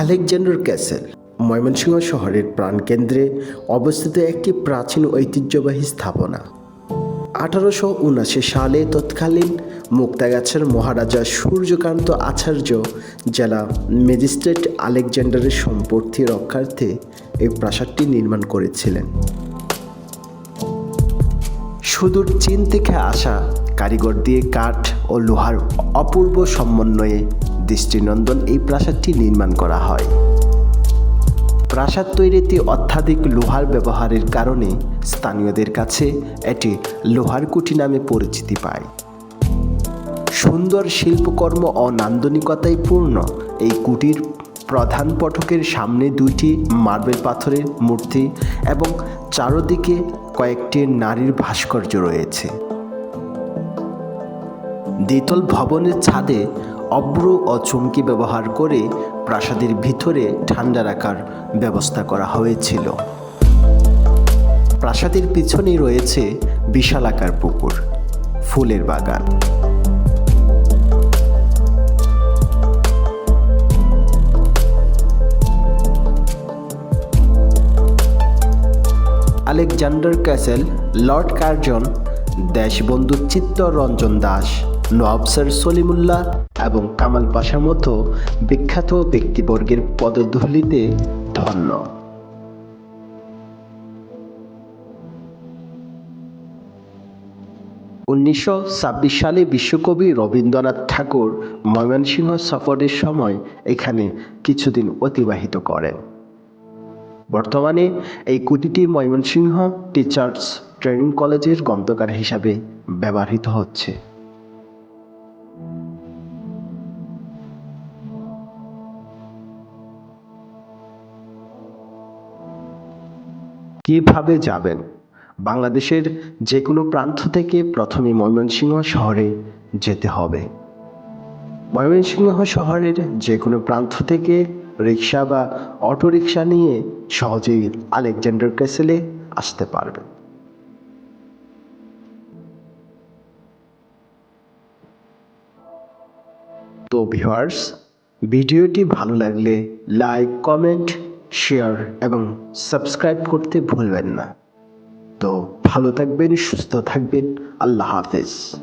Alexander castle, Mymensingh শহরের প্রাণকেন্দ্রে অবস্থিত একটি প্রাচীন ঐতিহ্যবাহী স্থাপনা। আঠারোশো উনাশি সালে তৎকালীন মুক্তাগাছার মহারাজা সূর্যকান্ত আচার্য জেলা ম্যাজিস্ট্রেট আলেকজান্ডারের সম্পত্তি রক্ষার্থে এই প্রাসাদটি নির্মাণ করেছিলেন। সুদূর চীন থেকে আসা কারিগর দিয়ে কাঠ ও লোহার অপূর্ব সমন্বয়ে দৃষ্টিনন্দন এই প্রাসাদটি নির্মাণ করা হয়। প্রাসাদ তৈরিতে অত্যাধিক লোহার ব্যবহারের কারণে স্থানীয়দের কাছে এটি লোহার কুঠি নামে পরিচিতি পায়। সুন্দর শিল্পকর্ম ও নান্দনিকতায় পূর্ণ এই কুটির প্রধান ফটকের সামনে দুইটি মার্বেল পাথরের মূর্তি এবং চারদিকে কয়েকটি নারীর ভাস্কর্য রয়েছে। দ্বিতল ভবনের ছাদে অব্র ও চুমকি ব্যবহার করে প্রাসাদের ভিতরে ঠান্ডা রাখার ব্যবস্থা করা হয়েছিল। প্রাসাদের পিছনেই রয়েছে বিশালাকার পুকুর, ফুলের বাগান। Alexander castle, lord Curzon, Deshbandhu Chittaranjan Das Nawab sir Salimullah এবং কামাল পাশার মতো বিখ্যাত ব্যক্তিবর্গের পদধূলিতে ধন্য। উনিশশো ছাব্বিশ সালে বিশ্বকবি রবীন্দ্রনাথ ঠাকুর ময়মনসিংহ সফরের সময় এখানে কিছুদিন অতিবাহিত করেন। বর্তমানে এই কুটিটি ময়মনসিংহ টিচার্স ট্রেনিং কলেজের গ্রন্থকার হিসাবে ব্যবহৃত হচ্ছে। কীভাবে যাবেন? বাংলাদেশের যে কোনো প্রান্ত থেকে প্রথমে ময়মনসিংহ শহরে যেতে হবে। ময়মনসিংহ শহরের যে কোনো প্রান্ত থেকে রিক্সা বা অটোরিকশা নিয়ে সহজেই আলেকজান্ডার ক্যাসেলে আসতে পারবেন। তো ভিউয়ার্স, ভিডিওটি ভালো লাগলে লাইক, কমেন্ট শেয়ার এবং সাবস্ক্রাইব করতে ভুলবেন না। তো ভালো থাকবেন সুস্থ থাকবেন। আল্লাহ হাফেজ।